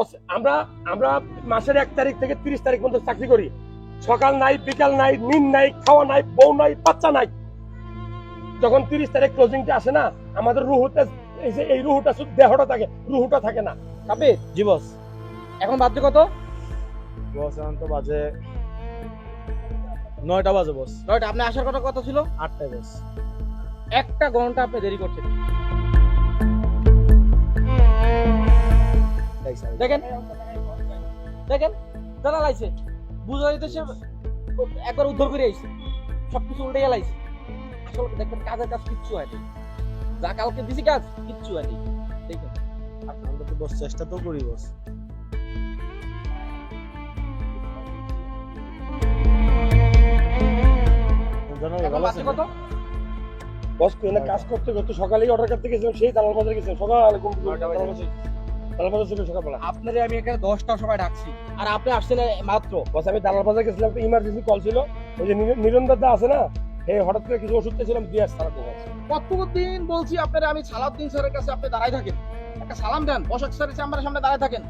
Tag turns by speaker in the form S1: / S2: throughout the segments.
S1: বস আমরা আমরা মাসের এক তারিখ থেকে তিরিশ তারিখ পর্যন্ত চাকরি করি। সকাল নাই বিকাল নাই নিন নাই খাওয়া নাই বউ নাই বাচ্চা নাই। যখন তিরিশ তারিখ ক্লোজিংটা আসে না আমাদের রুহুতে এই যে এই রুহুটা শুধু দেহটা থাকে রুহুটা থাকে না।
S2: জি বস।
S3: এখন বাজে কত?
S2: বস এখন তো বাজে নয়টা বাজে বস।
S3: নয়টা আপনি আসার কথা কথা ছিল?
S2: আটটায় বস।
S3: একটা ঘণ্টা আপনি দেরি করছেন। দেখেন। দেখেন দাদা লাইছে বুঝা যাইতেছে একবার উদ্ধার করে আইছে সবকিছু উল্টে গেলাইছে আসলে দেখবেন কাজের কাজ কিচ্ছু হয়নি যা কালকে দিছি কাজ কিচ্ছু হয়নি দেখেন।
S2: আমরা তো বস চেষ্টা তো করি বস?
S3: কত?
S1: বস কাজ করতে করতে সকালেই অর্ডার করতে গেছিলাম সেই দালাল বাজারে গেছিলাম। সকালে ঘুম
S3: আপনারে আমি এখানে দশটার সময় ডাকছি। আর আপনি আসছেন মাত্র।
S1: বস আমি দালাল বাজার গেছিলাম একটা ইমার্জেন্সি কল ছিল। ওই যে নিরঞ্জন দা আছে না হে হঠাৎ করে কিছু ওষুধ ছিলাম দিয়ে আসছে
S3: কতদিন বলছি আপনারা আমি সালাউদ্দিন স্যারের কাছে আপনি দাঁড়াই থাকেন। একটা সালাম দেন অশোক স্যারের চেম্বারের সামনে দাঁড়ায় থাকেন।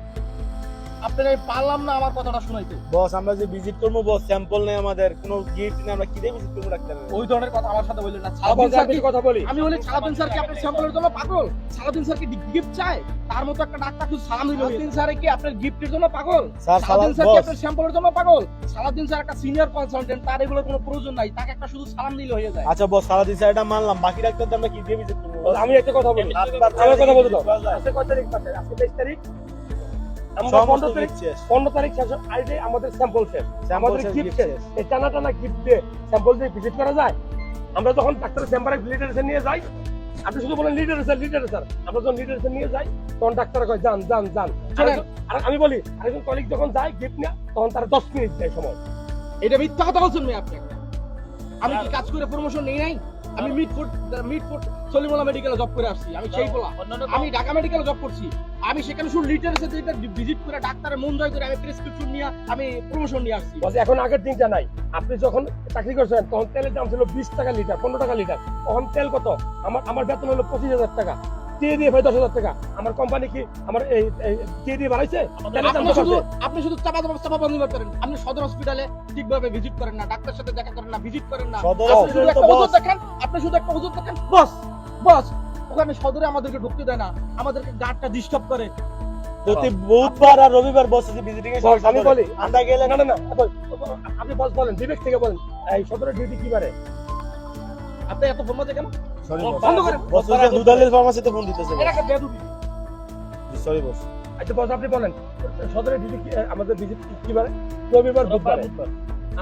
S3: আপনারা পারলাম না আমার কথাটা শুনাইতে।
S2: বস আমরা যে ভিজিট করব বস স্যাম্পল নেই আমাদের। কোনো গিফট নেই আমরা কি দিয়ে ভিজিট করব ডাক্তার?
S3: ওই ধরনের কথা আমার সাথে বললেন না।
S1: আবার
S3: স্যার কি-
S1: কথা বলি।
S3: আমি বলি সালাউদ্দিন স্যার কি আপনার স্যাম্পলের জন্য পাগল। সালাউদ্দিন স্যার কি গিফট চায়। তার মতো একটা ডাক্তার শুধু সালাম দিল সালাউদ্দিন স্যার কি আপনার গিফটের জন্য পাগল?
S2: স্যার
S3: সালাউদ্দিন স্যার কি আপনার স্যাম্পলের জন্য পাগল? সালাউদ্দিন স্যার একটা সিনিয়র কনসালটেন্ট তার এগুলো কোনো প্রয়োজন নাই। তাকে একটা শুধু সালাম দিলে হয়ে যায়।
S2: আচ্ছা বস সারাদিন স্যার এটা মানলাম। বাকি ডাক্তারদের আমরা কি দিয়ে ভিজিট করব?
S1: আমি একটা কথা বলি। আমার কথা বলতে দাও।
S2: পাওয়া যায়।
S1: আজকে কয় তারিখ আজকে তেইশ তারিখ? আমরা
S2: সমস্ত
S1: পনেরো তারিখ পনেরো তারিখ শেষ। আইডে আমাদের স্যাম্পল শেষ। আমাদের গিফট শেষ।
S2: শেষ।
S1: এই টানা টানা গিফট দিয়ে স্যাম্পল দিয়ে ভিজিট করা যায়? আমরা যখন ডাক্তারের চেম্বারে লিটারেশন নিয়ে যাই আপনি শুধু বলেন লিটারেশন লিটারেশন আমরা যখন লিটারেশন নিয়ে যাই তখন ডাক্তার কয় যান যান যান। আর। আমি বলি আরেকজন কলিগ যখন যায় গিফট নিয়ে তখন তারা দশ মিনিট দেয় সময়।
S3: এটা মিথ্যা কথা বলছেন আপনি আমি কি কাজ করে প্রমোশন নেই নাই? আমি মিটফুট মিটফুট সলিমুল্লাহ মেডিকেলে জব করে আসছি। আমি সেই বলা। আমি ঢাকা মেডিকেলে জব করছি। আমি সেখানে শুধু লিটারের সাথে ভিজিট করে ডাক্তারের মন জয় করে আমি প্রেসক্রিপশন নিয়ে আমি প্রমোশন নিয়ে আসছি।
S1: এখন আগের দিনটা নাই। আপনি যখন চাকরি করছেন তখন তেলের দাম ছিল বিশ টাকা লিটার পনেরো টাকা লিটার। তখন তেল কত? আমার আমার বেতন হলো পঁচিশ হাজার টাকা। দিয়ে দিয়ে ভাই দশ হাজার টাকা। আমার কোম্পানি কি আমার এই এই দিয়ে দিয়ে বাড়াইছে
S3: আপনি শুধু আপনি শুধু চাপা চাপা চাপা বন্ধ করেন আপনি সদর হসপিটালে ঠিকভাবে ভিজিট করেন না ডাক্তার সাথে দেখা করেন না ভিজিট করেন না। আপনি শুধু একটা ওষুধ
S2: boss।
S3: দেখেন আপনি শুধু একটা ওষুধ দেখেন। বস বস ওখানে সদরে আমাদেরকে ঢুকতে দেয় না আমাদেরকে গার্ডটা ডিস্টার্ব করে।
S2: প্রতি বুধবার আর রবিবার বস আছে ভিজিটিং
S1: আমি বলি
S2: আমরা গেলে
S1: না না না আপনি বস বলেন বিবেক থেকে বলেন এই সদরের ডিউটি কি বারে?
S3: আপনি এত ফোন কেন?
S2: সরি
S3: বন্ধ করেন।
S2: বস ওই দুধালের ফার্মাসিতে ফোন দিতেছে
S3: এটা একটা বেদুবি
S2: সরি বস
S1: আচ্ছা বস আপনি বলেন। সদরে কি আমাদের ভিজিট কি বারে? রবিবার বুধবার।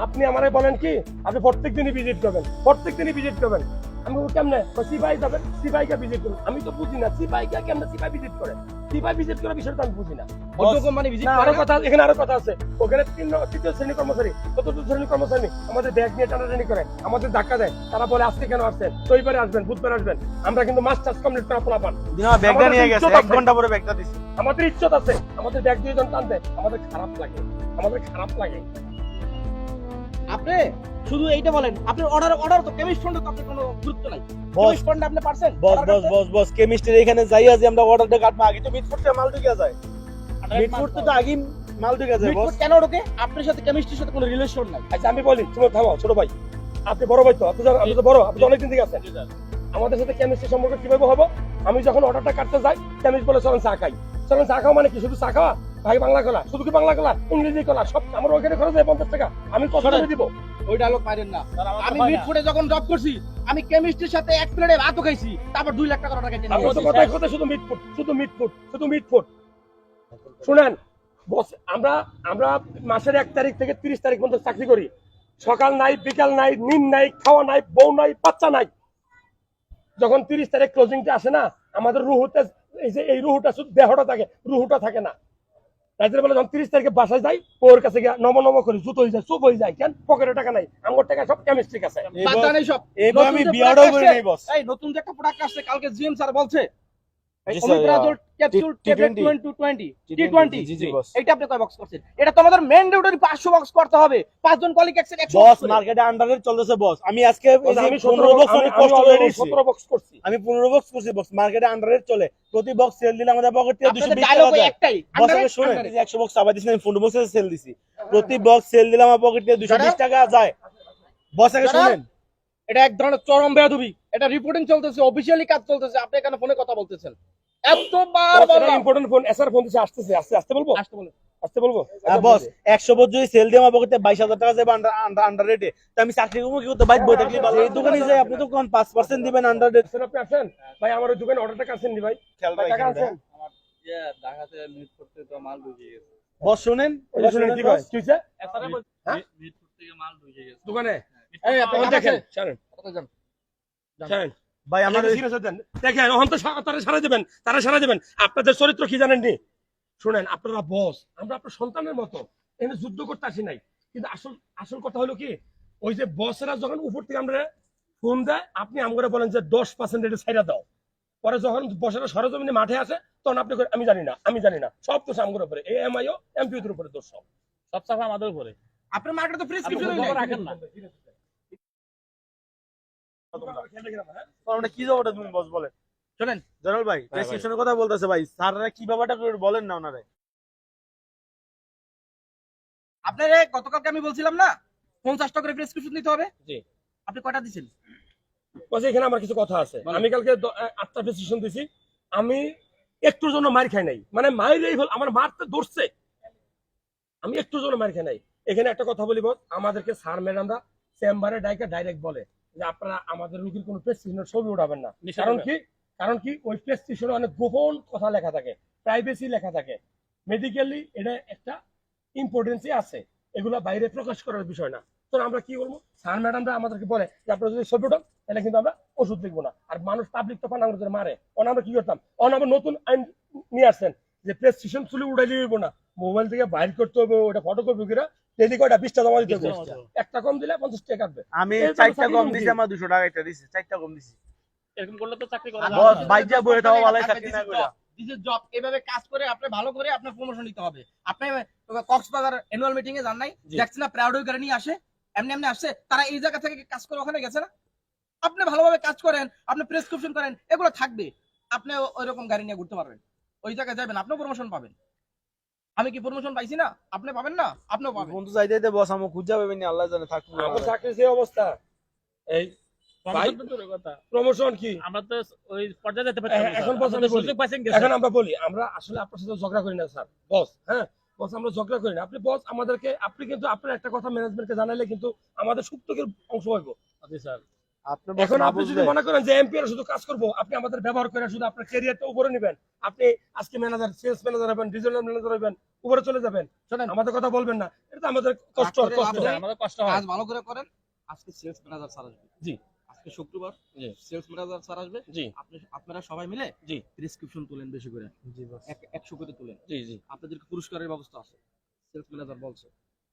S1: আপনি আমারে বলেন কি আপনি প্রত্যেক দিনই ভিজিট করবেন। প্রত্যেক দিনই ভিজিট করবেন। আমি কেমনে? সিপাই যাবেন সিপাইকে ভিজিট করবেন আমি তো বুঝি না সিপাইকে কেমনে সিপাই ভিজিট করে? সিপাই ভিজিট করে বিষয়টা আমি বুঝি না।
S3: অন্য কোম্পানি ভিজিট
S1: না,
S3: করে। আরও
S1: কথা এখানে আরও কথা আছে। ওখানে তৃতীয় শ্রেণি কর্মচারী চতুর্থ শ্রেণি কর্মচারী আমাদের ব্যাগ নিয়ে টানাটানি করে আমাদের ধাক্কা দেয়। তারা বলে আজকে কেন আসছেন? রবিবারে আসবেন বুধবারে আসবেন। আমরা কিন্তু কমপ্লিট করা পোলা
S2: ব্যাগটা
S1: আমাদের
S2: নিয়ে
S1: ইজ্জত
S2: গেছে এক ঘণ্টা পরে ব্যাগটা দিছে।
S1: আমাদের ইজ্জত আছে। আমাদের ব্যাগ দুইজন টানতে আমাদের খারাপ লাগে। আমাদের খারাপ লাগে।
S3: আপনি শুধু এইটা বলেন আপনার অর্ডার অর্ডার তো কেমিস্ট ফন্ডে তো আপনার কোনো গুরুত্ব নাই।
S2: বস
S3: কেমিস্ট ফন্ডে আপনি পারছেন?
S2: বস বস বস বস কেমিস্ট্রি এখানে যাইয়া যে আমরা অর্ডারটা কাটবো। আগে তো মিটফুট থেকে মাল ঢুকে যায়। মিটফুট তো আগে মাল ঢুকে যায় বস।
S3: কেন ঢোকে? আপনার সাথে কেমিস্ট্রির সাথে কোনো রিলেশন নাই।
S1: আচ্ছা আমি বলি তুমি থামো ছোট ভাই। আপনি বড় ভাই তো আপনি আপনি তো বড় আপনি তো অনেকদিন থেকে আছেন। আমাদের সাথে কেমিস্ট্রি সম্পর্ক কীভাবে হব? আমি যখন অর্ডারটা কাটতে যাই কেমিস্ট বলে চলেন চা খাই। চলেন চা খাওয়া মানে কি? শুধু চা খাওয়া? ভাই বাংলা কলা শুধু কি বাংলা কলা? ইংরেজি কলা সব আমার ওখানে খরচ হয় পঞ্চাশ টাকা। আমি কত টাকা দিব?
S3: ওই ডায়লগ পারেন না। আমি মিটফুডে যখন জব করছি আমি কেমিস্ট্রির সাথে এক প্লেটে ভাতও খাইছি তারপর দুই লাখ টাকা টাকা
S1: আপনার তো। কথায় কথা শুধু মিট ফুড শুধু মিট ফুড শুধু মিট ফুড শুনেন বস আমরা আমরা মাসের এক তারিখ থেকে তিরিশ তারিখ পর্যন্ত চাকরি করি। সকাল নাই বিকাল নাই নিন নাই খাওয়া নাই বউ নাই বাচ্চা নাই। যখন তিরিশ তারিখ ক্লোজিংটা আসে না আমাদের রুহুতে এই যে এই রুহুটা শুধু দেহটা থাকে রুহুটা থাকে না। রাইতের বেলা যখন তিরিশ তারিখে বাসায় যাই ওর কাছে গিয়ে নম নম করে জুতো হয়ে যায় চুপ হয়ে যায়। কেন? পকেটে টাকা নাই আমার টাকা সব কেমিস্ট্রি আছে
S3: নতুন যে একটা প্রোডাক্ট আসছে কালকে জিএম স্যার বলছে omeprazole capsule
S2: T-
S3: tablet
S2: T20
S3: 20 টি
S2: জি,
S3: টোয়েন্টি
S2: জি, জি, boss।
S3: এটা আপনি কয় বক্স করছেন এটা তো আমাদের ম্যান্ডেটরি 500 বক্স করতে হবে পাঁচজন কলিগ একসাথে 100
S2: বস মার্কেটে আন্ডারে চলতেছে বস আমি আজকে এই
S1: বস,
S2: যে
S1: আমি
S2: 15 বক্স অনেক কষ্ট করে
S1: অলরেডি
S2: করছি।
S1: সতেরো বক্স করছি
S2: আমি 15 বক্স করছি বক্স মার্কেটে আন্ডারে চলে প্রতি বক্স সেল দিলে আমাদের পকেট থেকে 220 টাকা
S3: একটাই
S2: বস
S3: under
S2: আগে
S3: it,
S2: শুনে 100 বক্স আবার দিছি আমি 15 বক্সে সেল দিছি প্রতি বক্স সেল দিলে আমার পকেট থেকে 220 টাকা যায় বস আগে শুনেন
S3: এটা এক ধরনের চরম বেয়াদবি এটা রিপোর্টিং চলতেছে অফিসিয়ালি কাজ চলতেছে আপনি এখানে ফোনে কথা বলতেছেন এতবার বললাম
S1: ইম্পর্টেন্ট ফোন এসআর ফোন দিছে আসতেছে আসতে আসতে বলব?
S3: আসতে বলুন
S1: আসতে বলব?
S2: হ্যাঁ বস 100 বক্স যদি সেল দিয়ে আমার পকেটে 22000 টাকা যাবে আন্ডার আন্ডার আন্ডার রেটে তো আমি চাকরি করব কি করতে? বাইক বই থাকলে এই দোকানে যাই আপনি তো কোন 5% দিবেন আন্ডার রেট
S1: আসেন আপনি আসেন। ভাই আমার ওই দোকানে অর্ডারটা কাছেন নি ভাই?
S2: খেয়াল
S1: ভাই টাকা আছেন
S4: ঢাকাতে মিট করতে তো মাল ঢুকে গেছে।
S2: বস শুনেন।
S1: শুনেন কি ভাই? কি হইছে? হ্যাঁ?
S4: মিটপুর মাল ঢুকে গেছে।
S1: দোকানে?
S3: এই আপনি
S1: দেখেন। শুনেন
S3: কথা যান।
S1: শুনেন
S2: ভাই আমার
S1: আমার দেখেন এখন তো তারা সারা দেবেন তারা সারা দেবেন। আপনাদের চরিত্র কি জানেন নি শুনেন আপনারা বস আমরা আপনার সন্তানের মতো। এখানে যুদ্ধ করতে আসি নাই। কিন্তু আসল আসল কথা হলো কি? ওই যে বসেরা যখন উপর থেকে আমরা ফোন দেয় আপনি আমগরে বলেন যে দশ পার্সেন্ট ছাইরা দাও। পরে যখন বসেরা সরজমিনে মাঠে আসে তখন আপনি আমি জানি না আমি জানি না। সব তো আমগরে উপরে এ এম আইও এমপিওদের উপরে দোষ সব।
S4: সব চাপ আমাদের উপরে।
S3: আপনার মার্কেটে তো প্রেসক্রিপশন
S1: রাখেন না।
S2: আমরা কি জবাবটা তুমি বস বলেন।
S3: শুনেন
S2: জনাল ভাই
S1: ভাই।
S2: প্রেসক্রিপশনের কথা বলতেছে ভাই। স্যাররা কি ব্যাপারটা বলেন না ওনারে।
S3: আপনারে গতকালকে আমি বলছিলাম না পঞ্চাশ টাকা প্রেসক্রিপশন দিতে হবে?
S1: জি।
S3: আপনি কয়টা দিচ্ছেন
S1: এখানে আমার কিছু কথা আছে। আমি কালকে আটটা ডিসিশন দিছি। আমি একটুর জন্য মার খাই নাই। মানে মায়ের হল আমার মারতে ধরছে। আমি একটুর জন্য মার খাই নাই। এখানে একটা কথা বলি বস আমাদেরকে স্যার ম্যাডামরা চেম্বারে ডাইকে ডাইরেক্ট বলে। যে আপনারা আমাদের রুগীর কোনো প্রেসক্রিপশনের ছবি উঠাবেন না। কারণ কি? কারণ কি? ওই প্রেসক্রিপশনে অনেক গোপন কথা লেখা থাকে প্রাইভেসি লেখা থাকে। মেডিকেলি এটা একটা ইম্পর্টেন্সই আছে। এগুলো বাইরে প্রকাশ করার বিষয় না। তো আমরা কি করব? স্যার ম্যাডামরা আমাদেরকে বলে যে আপনারা যদি ছবি উঠান তাহলে কিন্তু আমরা ওষুধ লিখব না। আর মানুষ পাবলিক তো পান আমাদের মারে। অন আমরা কি করতাম? অন আমরা নতুন আইন নিয়ে আসছেন যে প্রেসক্রিপশন তুলে উঠাই দিব না। মোবাইল থেকে বাইর করতে হবে ওটা ফটোকপি করে ওটা বিশটা জমা দিতে হবে। একটা কম দিলে পঞ্চাশ টাকা কাটবে।
S2: আমি চারটা কম দিছি আমার 200 টাকা এটা দিছি চারটা কম দিছি।
S4: এরকম করলে তো চাকরি করা না।
S2: বাইক যা বয়ে চাকরি না কইরা।
S3: দিস ইজ জব এভাবে কাজ করে আপনি ভালো করে আপনার প্রমোশন নিতে হবে। আপনি কক্সবাজার অ্যানুয়াল মিটিং এ যান নাই। দেখছেন না প্রাউড করে নিয়ে আসে এমনি এমনি আসছে তারা এই জায়গা থেকে কাজ করে ওখানে গেছে না? আপনি ভালোভাবে কাজ করেন আপনি প্রেসক্রিপশন করেন এগুলো থাকবে। আপনি ওই রকম গাড়ি নিয়ে ঘুরতে পারবেন। ওই জায়গায় যাবেন আপনিও প্রমোশন পাবেন। আমি কি প্রমোশন পাইছি না? আপনি পাবেন না? আপনিও পাবেন।
S2: বন্ধু যাইতে যাইতে বস আমার খুঁজা পাবেন না আল্লাহ জানে থাকব
S1: আমার চাকরি সেই অবস্থা। এই
S4: প্রমোশন কথা।
S1: প্রমোশন কি?
S4: আমরা তো ওই পর্যায়ে যেতে পারছি
S1: এখন- আমি।
S4: সুযোগ পাইছেন
S1: এখন আমরা বলি আমরা আসলে আপনার সাথে ঝগড়া করি না স্যার। বস হ্যাঁ? বস আমরা ঝগড়া করি না। আপনি বস আমাদেরকে আপনি কিন্তু আপনার একটা কথা ম্যানেজমেন্টকে জানাইলে কিন্তু আমাদের সুপ্তকের অংশ হইব।
S4: স্যার।
S2: আপনি বস
S1: এখন আপনি যদি মনে করেন যে এমপি শুধু কাজ করব আপনি আমাদের ব্যবহার করে শুধু আপনার ক্যারিয়ারটা উপরে নেবেন। আপনি আজকে ম্যানেজার সেলস ম্যানেজার হবেন ডিজিটাল ম্যানেজার হবেন উপরে চলে যাবেন।
S3: শোনেন
S1: আমাদের কথা বলবেন না। এটা আমাদের কষ্ট কষ্ট।
S4: আমাদের কষ্ট
S3: কাজ ভালো করে করেন আজকে সেলস ম্যানেজার স্যার আসবে।
S1: জি।
S3: আজকে শুক্রবার সেলস ম্যানেজার স্যার আসবে।
S1: জি।
S3: আপনি আপনারা সবাই মিলে
S1: জি।
S3: প্রেসক্রিপশন তুলেন বেশি করে।
S2: জি
S3: একশো করে তুলেন।
S1: জি জি।
S3: আপনাদেরকে পুরস্কারের ব্যবস্থা আছে। সেলস ম্যানেজার বলছে।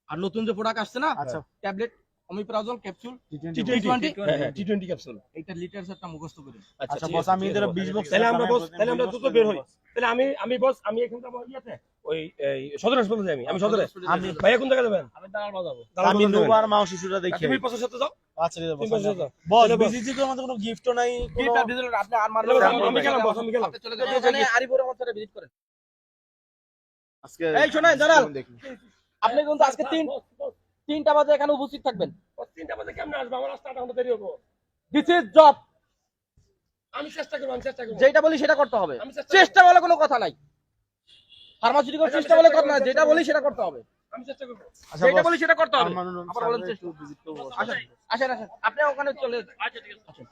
S3: আর নতুন যে প্রোডাক্ট আসছে না
S2: আচ্ছা।
S3: Tablet omeprazole capsule
S1: T
S2: T
S1: twenty
S3: T20?
S1: T twenty capsule
S3: একটা মুখস্থ করে।
S2: আচ্ছা বস আমি এদের 20 বক্স
S1: তাহলে আমরা বস তাহলে আমরা দ্রুত বের হই। তাহলে আমি আমি বস আমি এখন যাব ইয়াতে ওই সদর হাসপাতালে যাই আমি আমি সদরে
S2: আমি
S1: ভাইয়া কোন জায়গায় যাবেন?
S4: আমি দাঁড়াল বাজাবো।
S2: আমি নোবার মাও শিশুরা দেখি
S1: তুমি পাশের সাথে যাও
S2: আচ্ছা বস। বিজিজি তো আমাদের কোনো গিফটও নাই
S3: গিফট আপনি আর মানবেন
S1: তাহলে
S3: না।
S1: বস, আমি গেলাম, বস, আমি গেলাম।
S3: চলে যাবেন। ওখানে আরিপুর আমার সাথে ভিজিট করেন
S2: আজকে
S3: এই শোনেন, জানাল। আপনি কিন্তু আজকে তিন তিনটা বাজে এখানে উপস্থিত থাকবেন।
S1: তিনটা বাজে কেমনে আসব? আমার রাস্তা ঘণ্টা দেরি হব।
S3: দিস ইজ জব
S1: আমি চেষ্টা করব আমি চেষ্টা করব।
S3: যেটা বলি সেটা করতে হবে।
S1: আমি চেষ্টা
S3: বলে কোনো কথা নাই। ফার্মাসিউটিক্যাল
S1: আচ্ছা,
S3: চেষ্টা বলে কথা না যেটা বলি সেটা করতে হবে।
S1: আমি চেষ্টা করব।
S2: আচ্ছা
S3: যেটা বলি সেটা করতে হবে। আবার বলেন চেষ্টা। আসেন আসেন আপনি ওখানে চলে
S4: আচ্ছা ঠিক আছে।